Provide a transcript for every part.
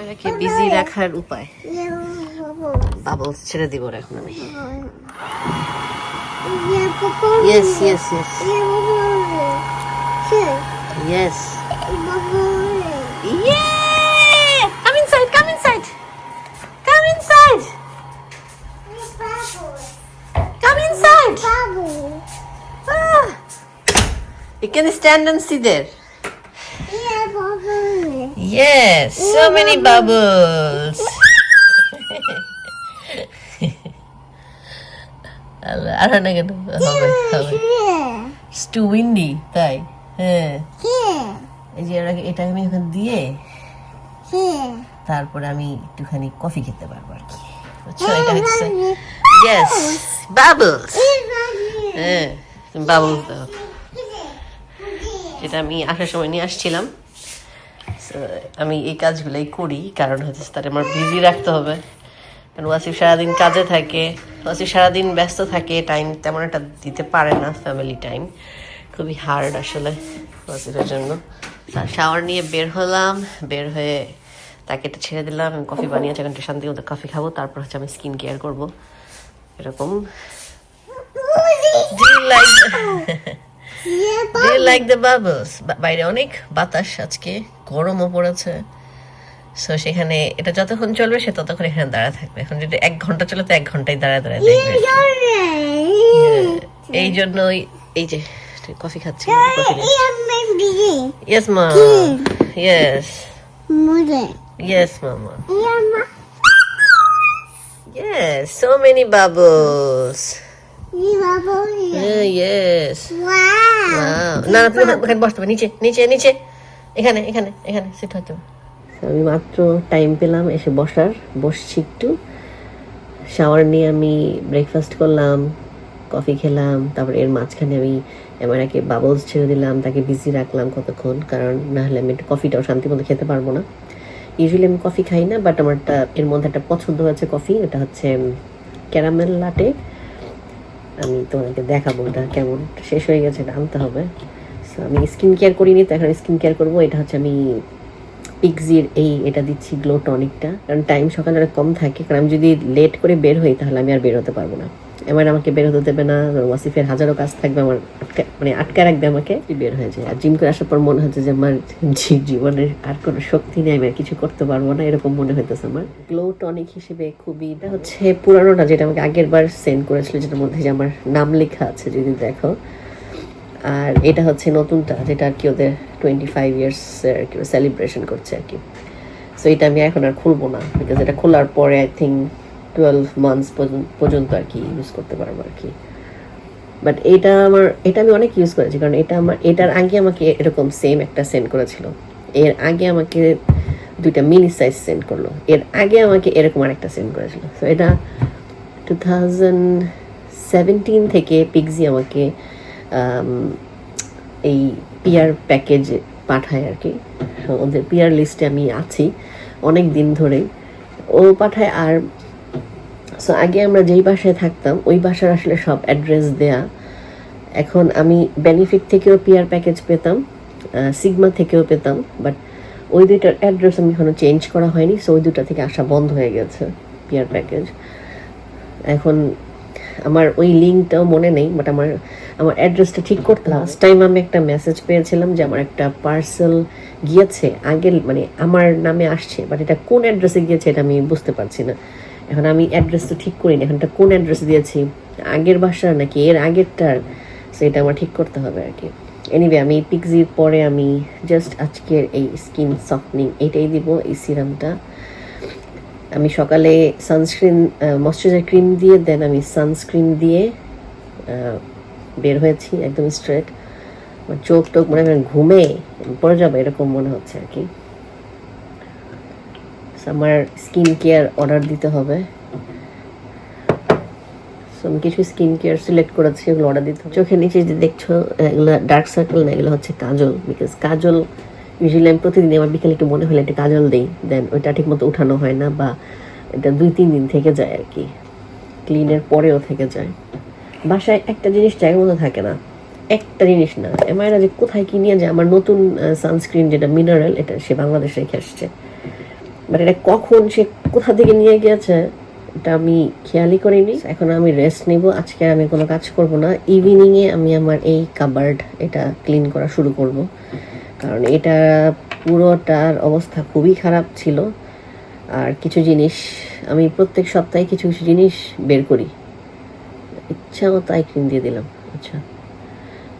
এমারাকে busy রাখার উপায় bubbles ছেড়ে দিব এখন আমি yes yes yes yes inside. Ah. You can stand and see there. Yes, so many bubbles. আর না কেন হবে হবে It's too windy তাই হ্যাঁ। এই যে এটা আমি ওখানে দিয়ে তারপরে আমি একটুখানি কফি খেতে পারব আর কি। বুঝছ? এটা হচ্ছে ইয়েস বাবলস হ্যাঁ বাবলস দাও। যেটা আমি আসার সময় নিয়ে আসছিলাম। আমি এই কাজগুলোই করি কারণ হচ্ছে তার আমার বিজি রাখতে হবে। কারণ ওয়াসিফ সারাদিন কাজে থাকে ওয়াসিফ সারাদিন ব্যস্ত থাকে টাইম তেমন একটা দিতে পারে না ফ্যামিলি টাইম খুবই হার্ড আসলে ওয়াসিফের জন্য। শাওয়ার নিয়ে বের হলাম বের হয়ে তাকে এটা ছেড়ে দিলাম আমি কফি বানিয়েছি এখন একটু শান্তি মতো কফি খাব তারপর হচ্ছে আমি স্কিন কেয়ার করব। এরকম। you like Do you like the bubbles? বা- বাইরে অনেক বাতাস আজকে গরমও পড়েছে। সো সেখানে এটা যতক্ষণ চলবে সে ততক্ষণ এখানে দাঁড়া থাকবে। এখন যদি এক ঘণ্টা চলে তো এক ঘন্টায় দাঁড়ায় দাঁড়ায় দেখবে। এই জন্যই এই যে কফি খাচ্ছি ইয়েস মা ইয়েস ইয়েস মামা ইয়েস সো মেনি বাবলস ইয়েস না না তুমি ওখানে বসতে নিচে নিচে নিচে। এখানে এখানে এখানে সেট হতে আমি মাত্র টাইম পেলাম এসে বসার। বসছি একটু। শাওয়ার নিয়ে আমি ব্রেকফাস্ট করলাম কফি খেলাম তারপর এর মাঝখানে আমি এমারাকে বাবলস ছেড়ে দিলাম তাকে বিজি রাখলাম কতক্ষণ কারণ না হলে আমি একটু কফিটাও শান্তি মতো খেতে পারব না। ইউজুয়ালি আমি কফি খাই না বাট আমার একটা এর মধ্যে একটা পছন্দ হয়েছে কফি এটা হচ্ছে ক্যারামেল লাটে আমি তোমাকে দেখাবো ওটা কেমন। শেষ হয়ে গেছে, এটা আনতে হবে। সো আমি স্কিন কেয়ার করিনি, তো এখন স্কিন কেয়ার করব। এটা হচ্ছে আমি পিকজির এই, এটা দিচ্ছি গ্লো টনিকটা কারণ টাইম সকালে অনেক কম থাকে। কারণ আমি যদি লেট করে বের হই, তাহলে আমি আর বের হতে পারব না। এবার আমাকে বের হতে দেবে না ওয়াসিফের হাজারো কাজ থাকবে আমার আটকা মানে আটকা রাখবে আমাকে। বের হয়ে যায়? আর জিম করে আসার পর মনে হচ্ছে যে আমার জীবনের আর কোনো শক্তি নেই আমি আর কিছু করতে পারব না এরকম মনে হইতেছে আমার। গ্লো টনিক হিসেবে খুবই এটা হচ্ছে পুরানোটা যেটা আমাকে আগের বার সেন্ড করেছিল যেটার মধ্যে যে আমার নাম লেখা আছে যদি দেখো। আর এটা হচ্ছে নতুনটা যেটা আর কি ওদের টোয়েন্টি ফাইভ ইয়ার্স আর কি সেলিব্রেশন করছে আর কি। সো এটা আমি এখন আর খুলবো না বিকজ এটা খোলার পরে আই থিঙ্ক টুয়েলভ মান্থস পর্যন্ত আর কি ইউজ করতে পারব আর কি। বাট এটা আমার, এটা আমি অনেক ইউজ করেছি, কারণ এটা আমার, এটার আগে আমাকে এরকম সেম একটা সেন্ড করেছিল। এর আগে আমাকে দুইটা মিনি সাইজ সেন্ড করল। এর আগে আমাকে এরকম আরেকটা সেন্ড করেছিল। তো এটা টু থাউজেন্ড সেভেন্টিন থেকে পিকজি আমাকে এই পিয়ার প্যাকেজ পাঠায় আর কি। ওদের পিয়ার লিস্টে আমি আছি অনেক দিন ধরেই। ও পাঠায় আর সো আগে আমরা যেই বাসায় থাকতাম, ওই বাসার আসলে সব অ্যাড্রেস দেয়া। এখন আমি বেনিফিট থেকেও পিয়ার প্যাকেজ পেতাম সিগমা থেকেও পেতাম বাট ওই দুইটার অ্যাড্রেস আমি এখনও চেঞ্জ করা হয়নি সো ওই দুটা থেকে আসা বন্ধ হয়ে গেছে পিয়ার প্যাকেজ এখন আমার ওই লিঙ্কটাও মনে নেই বাট আমার আমার অ্যাড্রেসটা ঠিক করতে লাস্ট টাইম আমি একটা মেসেজ পেয়েছিলাম যে আমার একটা পার্সেল গিয়েছে আগে মানে আমার নামে আসছে বাট এটা কোন অ্যাড্রেসে গিয়েছে এটা আমি বুঝতে পারছি না। এখন আমি অ্যাড্রেসটা ঠিক করিনি এখন এটা কোন অ্যাড্রেস দিয়েছি? আগের বাসার নাকি এর আগেরটার? সেটা আমার ঠিক করতে হবে আর কি। এনিওয়ে আমি পিকজির পরে আমি জাস্ট আজকের এই স্কিন সফটনিং এটাই দিব, এই সিরামটা আমি সকালে সানস্ক্রিন ময়শ্চারাইজার ক্রিম দিয়ে দেন আমি সানস্ক্রিন দিয়ে বের হয়েছি, একদম স্ট্রেট আমার চোখ টোক মনে হয় ঘুমে, পড়ে যাবে, এরকম মনে হচ্ছে আর কি। আমার স্কিন কেয়ার অর্ডার দিতে হবে। So, আমি কিছু স্কিন কেয়ার সিলেক্ট করেছি এগুলো অর্ডার দিতে হবে। চোখের নিচে যে দেখছ এগুলো ডার্ক সার্কেল না এগুলো হচ্ছে কাজল বিকজ কাজল ইউজুয়ালি আমি প্রতিদিন আমার বিকেলে একটু মনে হলে একটু কাজল দিই দেন ওইটা ঠিক মতো উঠানো হয় না বা এটা দুই তিন দিন থেকে যায় আর কি। ক্লিনের পরেও থেকে যায়। বাসায় একটা জিনিস জায়গা মতো থাকে না একটা জিনিস না। এমআইরা যে কোথায় কি নিয়ে যায় আমার নতুন সানস্ক্রিন যেটা মিনারেল এটা সে বাংলাদেশে রেখে আসছে। বাট এটা কখন সে কোথা থেকে নিয়ে গিয়েছে এটা আমি খেয়ালই করিনি। এখন আমি রেস্ট নিব। আজকে আমি কোনো কাজ করব না। ইভিনিংয়ে আমি আমার এই কাবার্ড এটা ক্লিন করা শুরু করব। কারণ এটা পুরোটার অবস্থা খুবই খারাপ ছিল। আর কিছু জিনিস আমি প্রত্যেক সপ্তাহে কিছু কিছু জিনিস বের করি। ইচ্ছা মতো আইক্রিম দিয়ে দিলাম। আচ্ছা।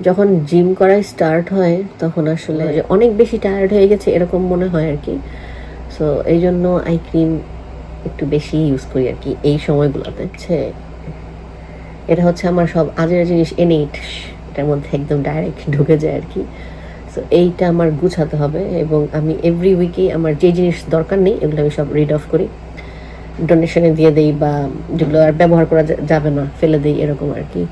যখন জিম করা স্টার্ট হয় তখন আসলে অনেক বেশি টায়ার্ড হয়ে গেছে এরকম মনে হয় আর কি। সো এই জন্য আই ক্রিম একটু বেশি ইউজ করি আর কি এই সময়গুলোতে। হচ্ছে এটা হচ্ছে আমার সব আজের জিনিস এনেইট এটার মধ্যে একদম ডাইরেক্ট ঢুকে যায় আর কি। সো এইটা আমার গুছাতে হবে এবং আমি এভরি উইকে আমার যে জিনিস দরকার নেই, এগুলো আমি সব রিড অফ করি। ডোনেশনে দিয়ে দেই বা যেগুলো আর ব্যবহার করা যাবে না, ফেলে দেই এরকম আর কি।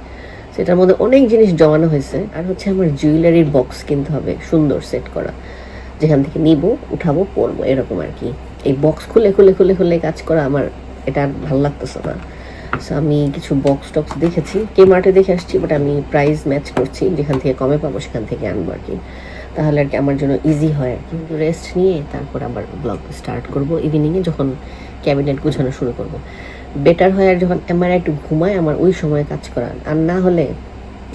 সেটার মধ্যে অনেক জিনিস জমানো হয়েছে। আর হচ্ছে আমার জুয়েলারির বক্স কিনতে হবে, সুন্দর সেট করা। যেখান থেকে নিব, উঠাবো, পরবো, এরকম আর কি। এই বক্স খুলে খুলে খুলে খুলে কাজ করা আমার এটা আর ভালো লাগতেছে না। সো আমি কিছু বক্স টক্স দেখেছি। কে মার্টে দেখে আসছি বাট আমি প্রাইস ম্যাচ করছি, যেখান থেকে কমে পাবো সেখান থেকে আনব আর কি। তাহলে আর কি আমার জন্য ইজি হয় আর কি। রেস্ট নিয়ে তারপর আবার ব্লগ স্টার্ট করব। ইভিনিংয়ে যখন ক্যাবিনেট গুছানো শুরু করব। বেটার হয় আর যখন আমার একটু ঘুমায়, আমার ওই সময় কাজ করা। আর না হলে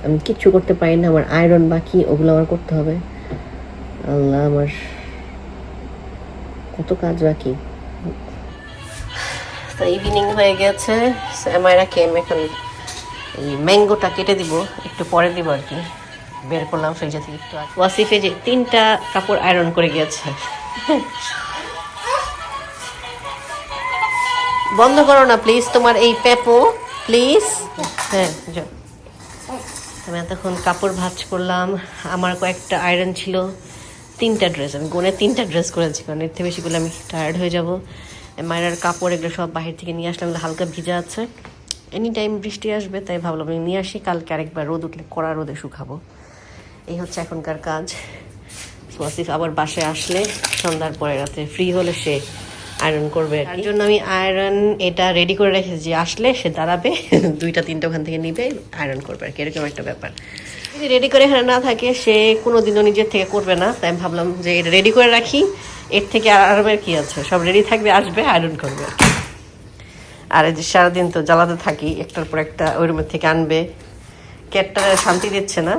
আমি কিচ্ছু করতে পারি না। আমার আয়রন বাকি, ওগুলো আমার করতে হবে। আল্লাহ, আমার কত কাজ বাকি। ইভিনিং হয়ে গেছে এমআইরাকে আমি এখন এই ম্যাঙ্গোটা কেটে দিব, একটু পরে দিব আর কি। বের করলাম ফ্রিজে থেকে একটু ওয়াসিফে যে তিনটা কাপড় আয়রন করে গিয়েছে। বন্ধ করো না প্লিজ তোমার এই পেপো প্লিজ হ্যাঁ আমি এতক্ষণ কাপড় ভাজ করলাম। আমার কয়েকটা আয়রন ছিল। তিনটা ড্রেস আমি গুনে তিনটা ড্রেস করেছি, কারণ এর থেকে বেশি করলে আমি টায়ার্ড হয়ে যাব। মায়ের কাপড় এগুলো সব বাহির থেকে নিয়ে আসলাম হালকা ভিজা আছে। এনি টাইম বৃষ্টি আসবে, তাই ভাবলাম আমি নিয়ে আসি, কালকে আরেকবার রোদ উঠলে কড়া রোদে শুকাবো। এই হচ্ছে এখনকার কাজ। ওয়াসিফ আবার বাসে আসলে, সন্ধ্যার পরে রাতে ফ্রি হলে সে আয়রন করবে তার জন্য আমি আয়রন এটা রেডি করে রেখেছি, যে আসলে সে দাঁড়াবে, দুইটা তিনটা ওখান থেকে নিবে আয়রন করবে আর কি, এরকম একটা ব্যাপার। যদি রেডি করে এখানে না থাকে, সে কোনো দিনও নিজের থেকে করবে না। তাই আমি ভাবলাম যে এটা রেডি করে রাখি। এর থেকে আর আরামের কি আছে? সব রেডি থাকবে, আসবে আয়রন করবে। আর। এই যে সারাদিন তো জ্বালাতে থাকি, একটার পর একটা ওই রুমের থেকে আনবে। ক্যাটটা শান্তি দিচ্ছে না।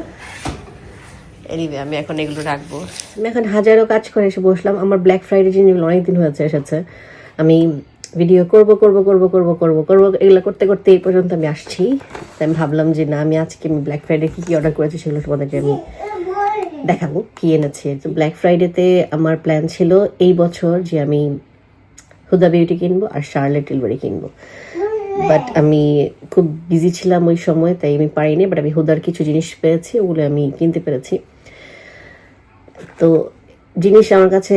এনিওয়ে আমি এখন এগুলো রাখব। আমি এখন হাজারো কাজ করে এসে বসলাম। আমার ব্ল্যাক ফ্রাইডে জিনিসগুলো অনেকদিন হয়েছে, এসেছে। আমি ভিডিও করব করব করব করব করব করব, এগুলো করতে করতে এই পর্যন্ত আমি আসছি। তাই আমি ভাবলাম যে না, আমি আজকে আমি ব্ল্যাক ফ্রাইডে কী কী অর্ডার করেছি সেগুলো তোমাদেরকে আমি দেখাবো, কী এনেছি। তো ব্ল্যাক ফ্রাইডেতে আমার প্ল্যান ছিল এই বছর যে আমি হুদা বিউটি কিনবো আর শার্লেট টিলবারি কিনবো। বাট আমি খুব বিজি ছিলাম ওই সময়, তাই আমি পারিনি বাট আমি হুদার কিছু জিনিস পেয়েছি, ওগুলো আমি কিনতে পেরেছি। তো জিনিস আমার কাছে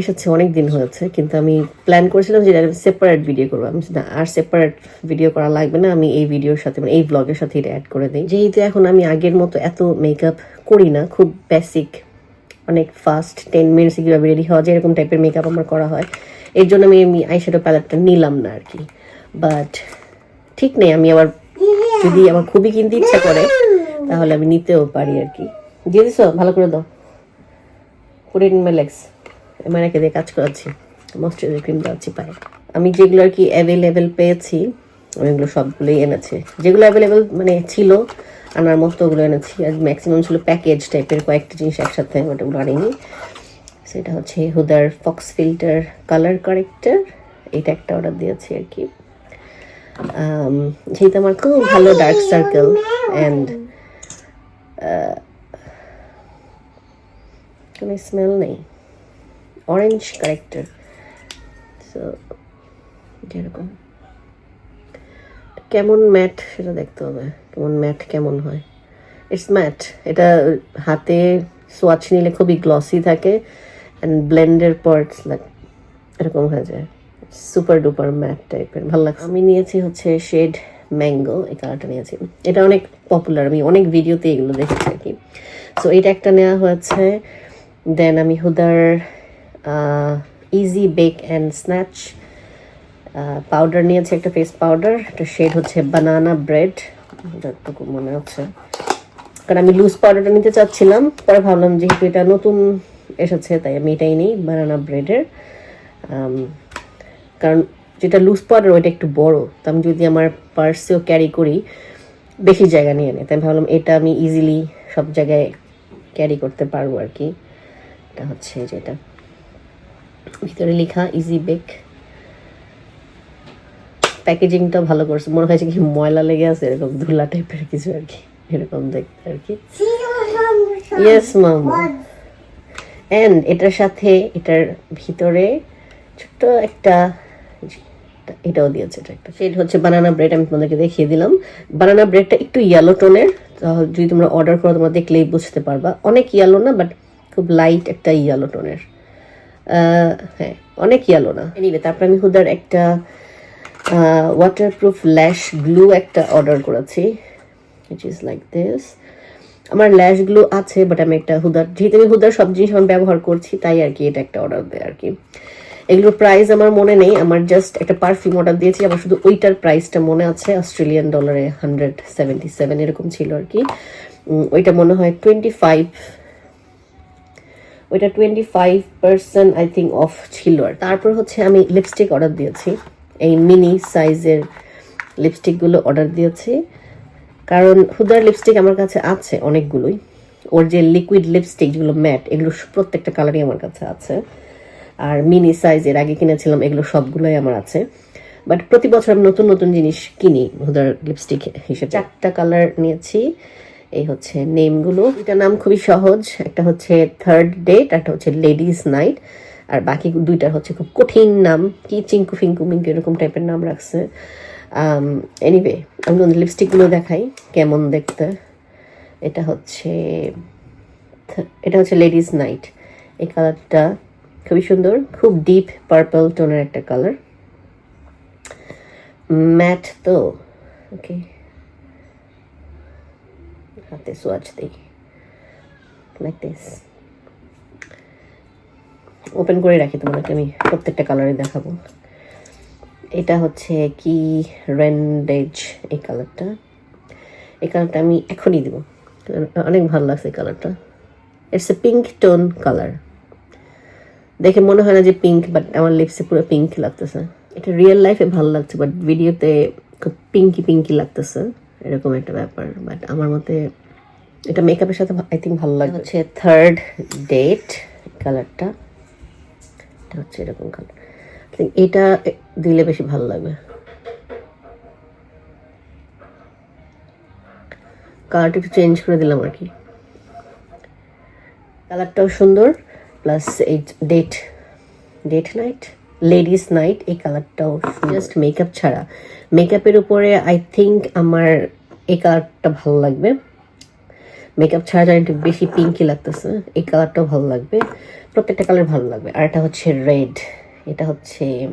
এসেছে অনেক দিন হয়েছে, কিন্তু আমি প্ল্যান করেছিলাম যে সেপারেট ভিডিও করব। আমি না, আর সেপারেট ভিডিও করা লাগবে না, আমি এই ভিডিওর সাথে মানে এই ব্লগের সাথে এটা অ্যাড করে দিই। যেহেতু এখন আমি আগের মতো এত মেকআপ করি না, খুব বেসিক অনেক ফাস্ট টেন মিনিটসে কীভাবে রেডি হওয়া যায়, এরকম টাইপের মেকআপ আমার করা হয়। এর জন্য আমি আমি আইশ্যাডো প্যালেটটা নিলাম না আর কি। বাট ঠিক নেই, আমি আবার যদি আমার খুবই কিনতে ইচ্ছা করে, তাহলে আমি নিতেও পারি আর কি। দিয়ে দিছো? ভালো করে দাও। মাই লেগস এমআইনাকে দিয়ে কাজ করাচ্ছি। ময়শ্চারাইজার ক্রিম দেওয়াচ্ছি পায়ে। আমি যেগুলো আর কি অ্যাভেলেবেল পেয়েছি, আমি এগুলো সবগুলোই এনেছি। যেগুলো অ্যাভেলেবেল মানে ছিল আনার মতো ওগুলো এনেছি। আর ম্যাক্সিমাম ছিল প্যাকেজ টাইপের কয়েকটা জিনিস একসাথে বাট ওগুলো আনিনি। সেটা হচ্ছে হুদার ফক্স ফিল্টার কালার কারেক্টার এটা একটা অর্ডার দিয়েছি আর কি। যেহেতু আমার খুব ভালো ডার্ক সার্কেল অ্যান্ড কোনো স্মেল নেই। অরেঞ্জ কারেক্টার সো যেরকম। কেমন ম্যাট সেটা দেখতে হবে। কেমন ম্যাট কেমন হয়। ইটস ম্যাট এটা হাতে সোয়াচ নিলে খুবই গ্লসি থাকে অ্যান্ড ব্লেন্ডের পর ইটস লাইক এরকম হয়ে যায়। সুপার ডুপার ম্যাট টাইপের ভালো লাগছে। আমি নিয়েছি হচ্ছে শেড ম্যাঙ্গো এই কালারটা নিয়েছি। এটা অনেক পপুলার আমি অনেক ভিডিওতে এগুলো দেখেছি আর কি। সো এটা একটা নেওয়া হয়েছে দেন আমি হুদার easy bake and snatch powder নিয়েছি একটা ফেস পাউডার একটা শেড হচ্ছে বানানা ব্রেড যতটুকু মনে হচ্ছে। কারণ আমি লুজ পাউডারটা নিতে চাচ্ছিলাম, পরে ভাবলাম যেহেতু এটা নতুন এসেছে, তাই আমি এটাই নিই বানানা ব্রেডের কারণ যেটা লুজ পাউডার ওইটা একটু বড়। তো আমি যদি আমার পার্সেও ক্যারি করি, বেশি জায়গা নিয়ে নেয় তাই ভাবলাম এটা আমি ইজিলি সব জায়গায় ক্যারি করতে পারব আর কি। এটা হচ্ছে যেটা ভিতরে লেখা ইজি বেক প্যাকেজিংটা ভালো করছে। মনে হয়েছে কি ময়লা লেগে আছে, এরকম ধুলা টাইপের কিছু আর কি, এরকম দেখতে আর কি। ইয়েস মামা অ্যান্ড এটার সাথে, এটার ভিতরে ছোট্ট একটা এটাও দিয়েছে, এটা একটা সেটা হচ্ছে বানানা ব্রেড আমি তোমাদেরকে দেখিয়ে দিলাম। বানানা ব্রেডটা একটু ইয়েলো টোনের যদি তোমরা অর্ডার করো, তোমরা দেখলেই বুঝতে পারবা। অনেক ইয়েলো না বাট খুব লাইট একটা ইয়েলো টোনের হ্যাঁ অনেক ইয়েলো না। এনিবে তারপর আমি হুদার একটা ওয়াটারপ্রুফ ল্যাশ গ্লু একটা অর্ডার করেছি ইট ইজ লাইক দিস আমার ল্যাশগুলো আছে বাট আমি একটা হুদার, যেহেতু আমি হুদার সব জিনিস আমি ব্যবহার করছি, তাই আর কি এটা একটা অর্ডার দেয় আর কি। এগুলোর প্রাইস আমার মনে নেই, আমার জাস্ট একটা পারফিউম অর্ডার দিয়েছি আমার শুধু ওইটার প্রাইসটা মনে আছে অস্ট্রেলিয়ান ডলারে হান্ড্রেড সেভেন্টি সেভেন এরকম ছিল আর কি। ওইটা মনে হয় টোয়েন্টি ফাইভ ওইটা twenty five percent I think off ছিল আর তারপর হচ্ছে আমি লিপস্টিক অর্ডার দিয়েছি। এই মিনি সাইজের লিপস্টিকগুলো অর্ডার দিয়েছি। কারণ হুদার লিপস্টিক আমার কাছে আছে অনেকগুলোই। ওর যে লিকুইড লিপস্টিক যেগুলো ম্যাট এগুলো প্রত্যেকটা কালারই আমার কাছে আছে। আর মিনি সাইজের আগে কিনেছিলাম, এগুলো সবগুলোই আমার আছে। বাট প্রতি বছর আমি নতুন নতুন জিনিস কিনি হুদার লিপস্টিক হিসেবে। চারটা কালার নিয়েছি। এই হচ্ছে নেমগুলো। এটা নাম খুবই সহজ। একটা হচ্ছে থার্ড ডেট একটা হচ্ছে লেডিস নাইট আর বাকি দুইটা হচ্ছে খুব কঠিন নাম। কি চিঙ্কু ফিঙ্কু মিঙ্কু এরকম টাইপের নাম রাখছে। এনিওয়ে আমি তোমাদের লিপস্টিকগুলো দেখাই, কেমন দেখতে। এটা হচ্ছে এটা হচ্ছে লেডিস নাইট এই কালারটা খুবই সুন্দর, খুব ডিপ পার্পল টোনের একটা কালার ম্যাট তো ওকে হাতে সোয়াচ দিই লাইক দিস ওপেন করে রাখি তোমাদেরকে, আমি প্রত্যেকটা কালারে দেখাবো। এটা হচ্ছে কি রেন্ডেজ এই কালারটা এই কালারটা আমি এখনই দিব। অনেক ভালো লাগছে এই কালারটা it's a pink tone colour দেখে মনে হয় না যে পিঙ্ক বাট আমার লিপসে পুরো পিঙ্ক লাগতেছে। এটা রিয়েল লাইফে ভালো লাগছে বাট ভিডিওতে খুব পিঙ্কি পিঙ্কি লাগতেছে। এরকম একটা ব্যাপার বাট আমার মতে এটা মেকআপের সাথে আই থিঙ্ক ভালো লাগবে। হচ্ছে থার্ড ডেট কালারটা এটা হচ্ছে এরকম কালার এটা দিলে বেশি ভালো লাগবে। কালারটা একটু চেঞ্জ করে দিলাম আর কি। কালারটাও সুন্দর প্লাস এই date date night ladies night এই কালারটাও জাস্ট মেকআপ ছাড়া। মেকআপের উপরে আই থিঙ্ক আমার এই কালারটা ভালো লাগবে। মেকআপ ছাড়া জানি একটু বেশি পিঙ্কি লাগতেছে। এই কালারটাও ভালো লাগবে। প্রত্যেকটা কালার ভালো লাগবে। আর এটা হচ্ছে রেড এটা হচ্ছে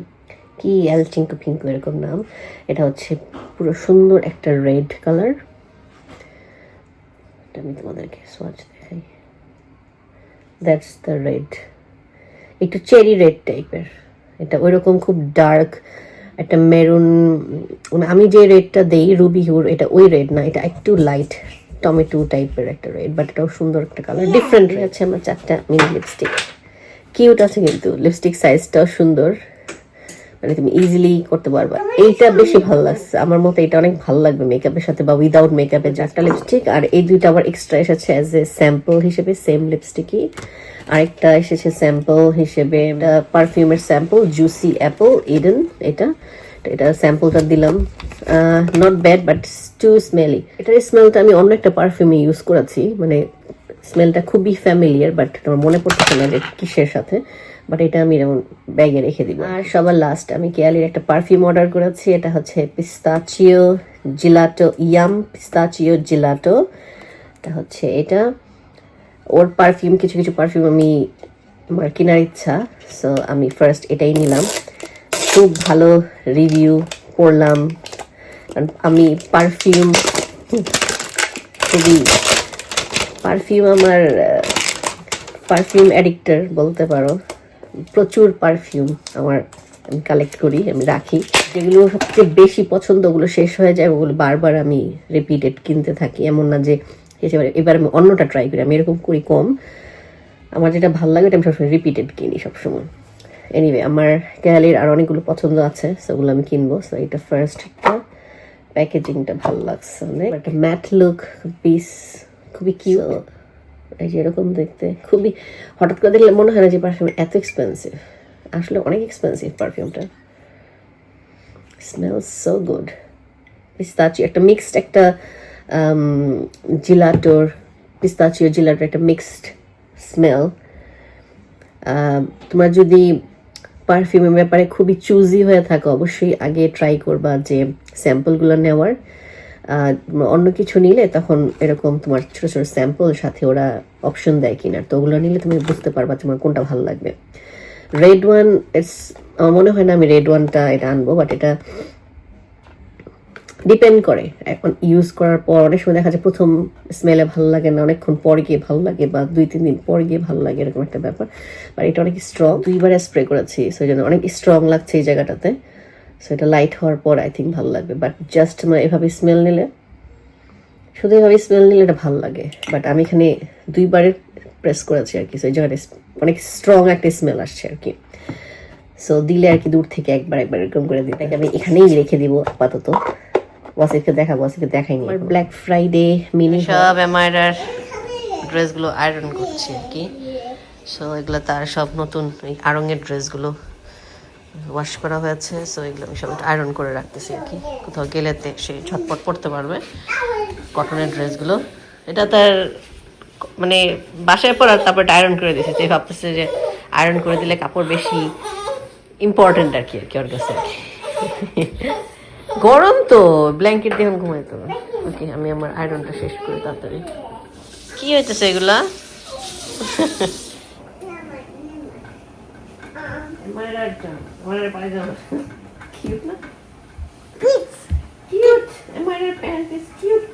কি? এল চিঙ্কু পিঙ্কু এরকম নাম। এটা হচ্ছে পুরো সুন্দর একটা রেড কালার আমি তোমাদেরকে সোয়াচ দেখাই। দ্যাটস দ্য রেড একটু চেরি রেড টাইপের এটা ওইরকম খুব ডার্ক একটা মেরুন আমি যে রেডটা দেই রুবি হুর এটা ওই রেড না এটা একটু লাইট টমেটো টাইপের একটা রেড বাট এটাও সুন্দর একটা কালার ডিফারেন্ট আছে আমার চারটা মিনি লিপস্টিক কিউট আছে কিন্তু লিপস্টিক সাইজটাও সুন্দর মানে তুমি ইজিলি করতে পারবা। এইটা বেশি ভালো লাগছে আমার মতে এটা অনেক ভালো লাগবে মেকআপের সাথে বা উইদাউট মেকআপের চারটা লিপস্টিক আর এই দুইটা আবার এক্সট্রা এসেছে অ্যাজ এ স্যাম্পল হিসেবে সেম লিপস্টিকই আরেকটা এসেছে স্যাম্পল হিসেবে পারফিউমের স্যাম্পল জুসি অ্যাপল ইডেন এটা। এটা স্যাম্পলটা দিলাম। Not bad but too smelly এটার স্মেলটা আমি অন্য একটা পারফিউমে ইউজ করেছি মানে স্মেলটা খুবই ফ্যামিলিয়ার বাট আমার মনে পড়তেছে না যে কিসের সাথে। বাট এটা আমি যেমন ব্যাগে রেখে দিব। আর সবার লাস্ট আমি কেয়ালির একটা পারফিউম অর্ডার করেছি, এটা হচ্ছে পিস্তাচিও জিলাটো ইয়াম পিস্তাচিও জিলাটো এটা হচ্ছে এটা। ওর পারফিউম কিছু কিছু পারফিউম আমি আমার কেনার ইচ্ছা সো আমি ফার্স্ট এটাই নিলাম। খুব ভালো রিভিউ পড়লাম আমি পারফিউম খুবই পারফিউম আমার পারফিউম অ্যাডিক্টার বলতে পারো। প্রচুর পারফিউম আমার আমি কালেক্ট করি, আমি রাখি। যেগুলো সবচেয়ে বেশি পছন্দ ওগুলো শেষ হয়ে যায়, ওগুলো বারবার আমি রিপিটেড কিনতে থাকি। এমন না যে হিসেবে এবার আমি অন্যটা ট্রাই করি আমি এরকম করি কম। আমার যেটা ভালো লাগে ওটা আমি সবসময় রিপিটেড কিনি সবসময়। এনিওয়ে আমার গ্যালারির আর অনেকগুলো পছন্দ আছে সেগুলো আমি কিনবো। সো এটা ফার্স্ট একটা প্যাকেজিংটা ভালো লাগছে অনেক। একটা ম্যাট লুক পিস খুবই কিউ এই যে এরকম দেখতে খুবই হঠাৎ করে দেখলে মনে হয় না যে পারফিউম এত এক্সপেন্সিভ আসলে অনেক এক্সপেন্সিভ পারফিউমটা স্মেল সো গুড পিস্তাচিও একটা মিক্সড একটা জিলাটোর পিস্তাচিও জিলাটোর একটা মিক্সড স্মেল তোমার যদি পারফিউমের ব্যাপারে খুবই চুজি হয়ে থাকো, অবশ্যই আগে ট্রাই করবা যে স্যাম্পলগুলো নেওয়ার। অন্য কিছু নিলে তখন এরকম তোমার ছোট ছোট স্যাম্পল সাথে ওরা অপশন দেয় কিনা। তো ওগুলো নিলে তুমি বুঝতে পারবা তোমার কোনটা ভালো লাগবে। রেড ওয়ান ইটস আমার মনে হয় না আমি রেড ওয়ানটা এটা আনব বাট এটা ডিপেন্ড করে। এখন ইউজ করার পর অনেক সময় দেখা যায় প্রথম স্মেলে ভালো লাগে না, অনেকক্ষণ পর গিয়ে ভালো লাগে বা দুই, তিন দিন পর গিয়ে ভালো লাগে এরকম একটা ব্যাপার। আর এটা অনেক স্ট্রং দুইবার স্প্রে করেছি সো এই জন্য অনেক স্ট্রং লাগছে এই জায়গাটাতে। সো এটা লাইট হওয়ার পর আই থিঙ্ক ভালো লাগবে। বাট জাস্ট এভাবে স্মেল নিলে, শুধু এভাবে স্মেল নিলে এটা ভালো লাগে। বাট আমি এখানে দুইবারে প্রেস করেছি আর কি। সো এই জায়গাটা অনেক স্ট্রং একটা স্মেল আসছে আর কি। সো দিলে আর কি দূর থেকে একবার একবার এরকম করে দিই আমি এখানেই রেখে দিব আপাতত। ওয়াসিফকে দেখাবো ওয়াসিফকে দেখাইনি ব্ল্যাক ফ্রাইডে মিনি সব এমআইরার ড্রেসগুলো আয়রন করছি আর কি। সো এগুলো তার সব নতুন এই আরঙের ড্রেসগুলো ওয়াশ করা হয়েছে। সো এগুলো আমি সব আয়রন করে রাখতেছি আর কি। কোথাও গেলেতে সে ঝটপট পড়তে পারবে কটনের ড্রেসগুলো এটা তার মানে বাসায় পরার তারপর আয়রন করে দিয়েছে। তুই ভাবতেছে যে আয়রন করে দিলে কাপড় বেশি ইম্পর্টেন্ট আর কি আর কি ওর কাছে আর কি। গরম তো ব্ল্যাঙ্কেট দিয়ে এখন ঘুমাই তো ওকে আমি আমার আয়রনটা শেষ করি তাড়াতাড়ি। কি হইতেছে এগুলা? Cute, cute. And my pants is cute.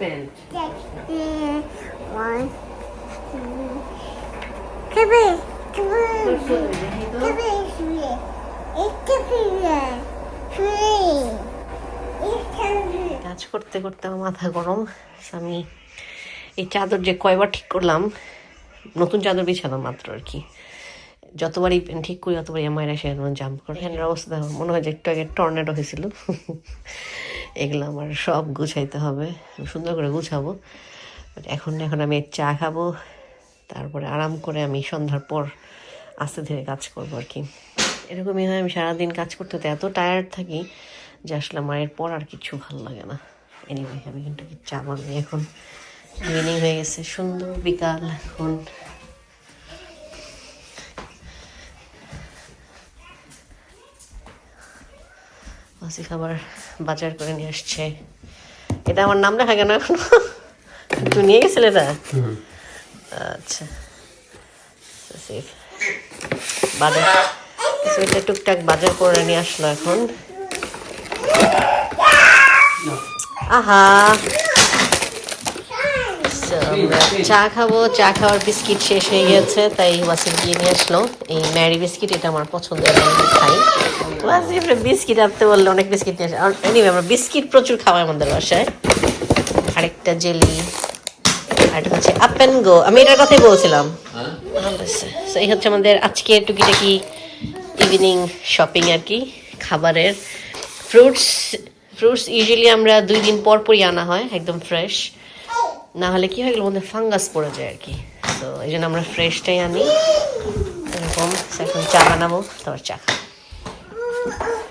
কাজ করতে করতে আমার মাথা গরম। আমি এই চাদর যে কয়বার ঠিক করলাম, নতুন চাদর বিছালাম মাত্র আর কি। যতবারই ঠিক করি ততবারই আমার এসে জাম্প করে। ফ্যানের অবস্থা মনে হয় যে একটু আগে টর্নেডো হয়েছিল। এগুলো আমার সব গুছাইতে হবে। সুন্দর করে গুছাবো। এখন এখন আমি চা খাব। তারপরে আরাম করে আমি সন্ধ্যার পর আস্তে ধীরে কাজ করব আর কি। এরকমই হয়, আমি সারাদিন কাজ করতে এত টায়ার্ড থাকি। যে আসলে আমার এরপর আর কিছু ভালো লাগে না। এনিওয়ে আমি কিন্তু চা বানাই এখন ইভিনিং হয়ে গেছে। সুন্দর বিকাল এখন। আসিফ খাবার বাজার করে নিয়ে আসছে। এটা আমার নাম লেখা কেন এখন? তুই নিয়ে গেছিলে এটা? আচ্ছা। বাজার একটা টুকটাক বাজার করে নিয়ে আসলো এখন। আহা। চা খাব। চা খাওয়ার বিস্কিট শেষ হয়ে গেছে, তাই ওয়াসিফ গিয়ে নিয়ে আসলো। এই ম্যারি বিস্কিট, এটা আমার পছন্দের খাই। ওয়াসিফ বিস্কিট আনতে বললে অনেক বিস্কিট নিয়ে আসে। এনিওয়ে আমরা বিস্কিট প্রচুর খাওয়াই আমাদের বাসায়। আরেকটা জেলি, আরেকটা হচ্ছে আপ অ্যান্ড গো আমি এটার কথাই বলছিলাম। এই হচ্ছে আমাদের আজকে টুকিটাকি ইভিনিং শপিং আর কি, খাবারের। ফ্রুটস ফ্রুটস ইউজুয়ালি আমরা দুই দিন পর পরই আনা হয়, একদম ফ্রেশ না হলে কি হয় এগুলোর মধ্যে ফাঙ্গাস পড়ে যায় আর কি। তো এই জন্য আমরা ফ্রেশটাই আনি। এরকম এখন চা বানাবো, তারপর চা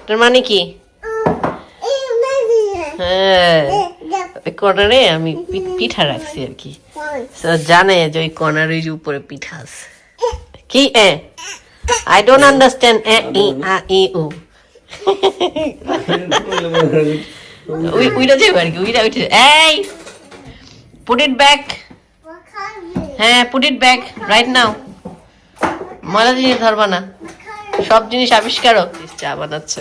তোর মানে কি? হ্যাঁ ওই কর্নারে আমি পিঠা রাখছি আর কি. জানে যে ওই কর্নার ওই যে উপরে পিঠা আছে। কি? এ? আই ডোন্ট আন্ডারস্ট্যান্ড এ, ই, আ, ই উই উইটা যাবে আর কি উইটা উইটা এই পুট ইট ব্যাক? হ্যাঁ put it back right now ময়লা জিনিস ধরবা না। সব জিনিস আবিষ্কারক চা বানাচ্ছে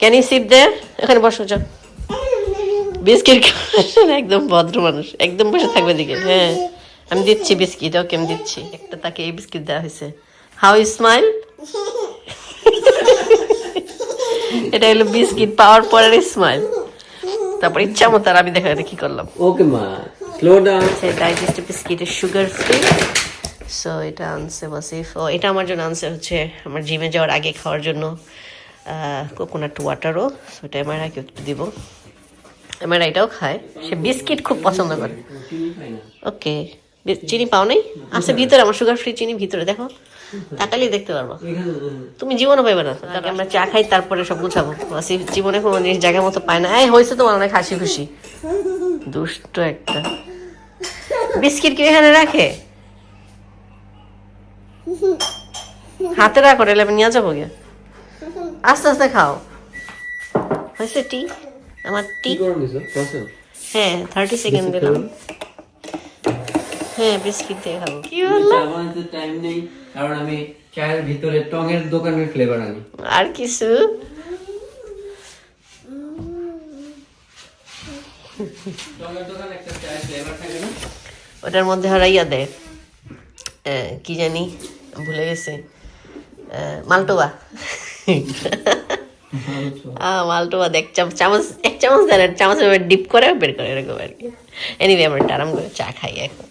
ক্যান ইউ সিট দেয়ার এখানে বসো, যাও। বিস্কিট একদম ভদ্র মানুষ। একদম বসে থাকবে দিকে হ্যাঁ। আমি দিচ্ছি বিস্কিট, ওকে আমি দিচ্ছি। একটা তাকে এই বিস্কিট দেওয়া হয়েছে। হাউ ইউ স্মাইল এটা হলো বিস্কিট পাওয়ার পরের স্মাইল তারপর ইচ্ছা মতো আর আমি দেখা কি করলাম। Okay, ma. Slow down. হচ্ছে ডাইজেস্টিভ বিস্কিটের সুগার ফ্রি সো এটা আনছে ওয়াসিফ ও এটা আমার জন্য আনছে হচ্ছে আমার জিমে যাওয়ার আগে খাওয়ার জন্য কোকোনাট ওয়াটারও সো এটা এমআরআইকে একটু দিব। এমআরআই এটাও খায়। সে বিস্কিট খুব পছন্দ করে। ওকে চিনি পাও নাই? আছে ভিতরে আমার সুগার ফ্রি চিনি ভিতরে দেখো। তাকালেই দেখতে পারব। তুমি জীবনও পাইবে না তাকে আমরা চা খাই তারপরে সব গুছাবো। জীবনে কোনো জিনিস জায়গা মতো পায় না। এই হয়েছে তোমার অনেক হাসি খুশি। দুষ্ট একটা। বিস্কিট কি এখানে রাখে? হাতে রাখো রেলে আমি নিয়ে যাব গিয়ে। আস্তে আস্তে খাও। হয়েছে টি আমার টি হ্যাঁ থার্টি সেকেন্ড দিলাম। হ্যাঁ বিস্কিট দিয়ে খাব। কি বলল? টাইম নেই। কারণ আমি চায়ের ভিতরে টঙের দোকানের ফ্লেভার আনি। আর কিছু? দোকানে ওটার মধ্যে ওরা ইয়া দেয় কি জানি ভুলে গেছে। মালটোয়া। মালটোয়া। দেখ চামচ এক চামচ দেন চামচ ডিপ করে বের করে এরকম আর কি। এনিওয়ে আমরা আরাম করে চা খাই এখন।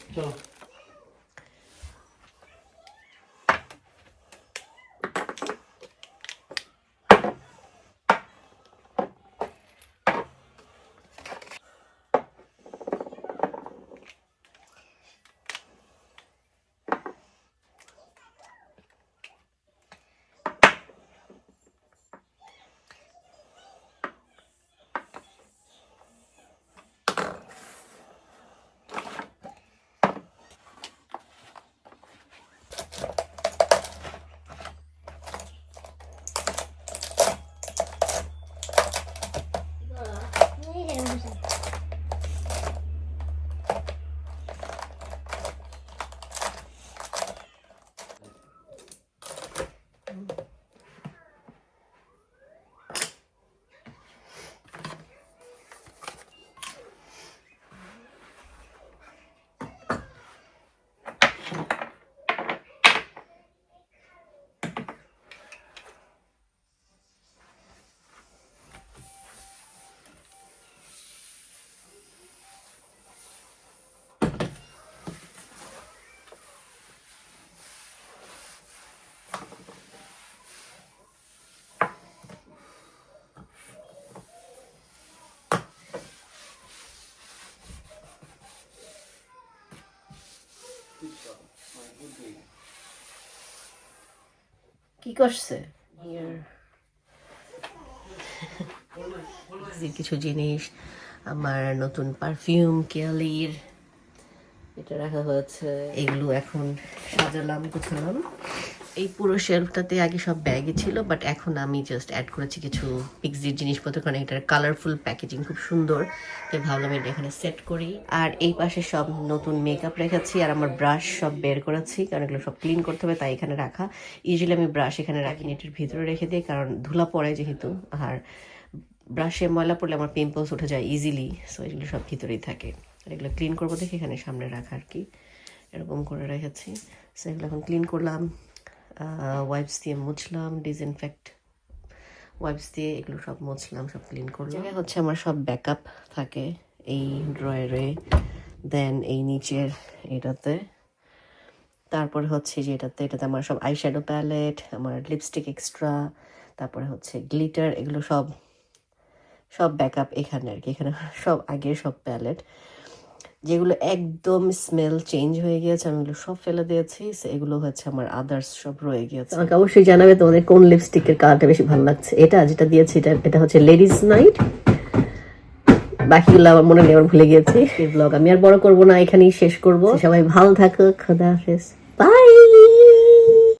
কি করছে? কিছু জিনিস আমার নতুন পারফিউম কেয়ালির এটা রাখা হয়েছে। এগুলো এখন সাজালাম গুছালাম। এই পুরো শেলফটাতে আগে সব ব্যাগই ছিল বাট এখন আমি জাস্ট অ্যাড করেছি কিছু পিক্সির জিনিসপত্র, কারণ এটার কালারফুল প্যাকেজিং খুব সুন্দর, তাই ভাবলাম এটা এখানে সেট করি। আর এই পাশে সব নতুন মেকআপ রেখেছি, আর আমার ব্রাশ সব বের করেছি, কারণ এগুলো সব ক্লিন করতে হবে, তাই এখানে রাখা। ইউজুয়ালি আমি ব্রাশ এখানে রাখি নেটের ভিতরে রেখে দিই, কারণ ধুলা পড়ে যেহেতু, আর ব্রাশে ময়লা পড়লে আমার পিম্পলস উঠে যায় ইজিলি সো এগুলো সব ভিতরেই থাকে। আর এগুলো ক্লিন করব দেখে এখানে সামনে রাখা আর কি, এরকম করে রেখেছি। সো এগুলো এখন ক্লিন করলাম। ওয়াইপস দিয়ে মুছলাম ডিসইনফেক্ট ওয়াইপস দিয়ে এগুলো সব মুছলাম, সব ক্লিন করলাম। হচ্ছে আমার সব ব্যাকআপ থাকে এই ড্রয়ারে দেন এই নিচের এটাতে। তারপরে হচ্ছে যে এটাতে এটাতে আমার সব আইশ্যাডো প্যালেট আমার লিপস্টিক এক্সট্রা তারপরে হচ্ছে গ্লিটার এগুলো সব সব ব্যাকআপ এখানে আর কি। এখানে সব আগের সব প্যালেট যেগুলো একদম স্মেল চেঞ্জ হয়ে গিয়েছে, আমি সব ফেলে দিয়েছি এগুলো হচ্ছে আমার আদার্স সব রয়ে গিয়েছে। আমাকে অবশ্যই জানাবে তোমাদের কোন লিপস্টিকের কালারটা বেশি ভালো লাগছে। এটা যেটা দিয়েছি, এটা এটা হচ্ছে লেডিস নাইট বাকিগুলো আমার মনে নেই, আমার ভুলে গিয়েছি। ব্লগ আমি আর বড় করব না, এখানেই শেষ করব। সবাই ভালো থাকো, খোদা হাফেজ।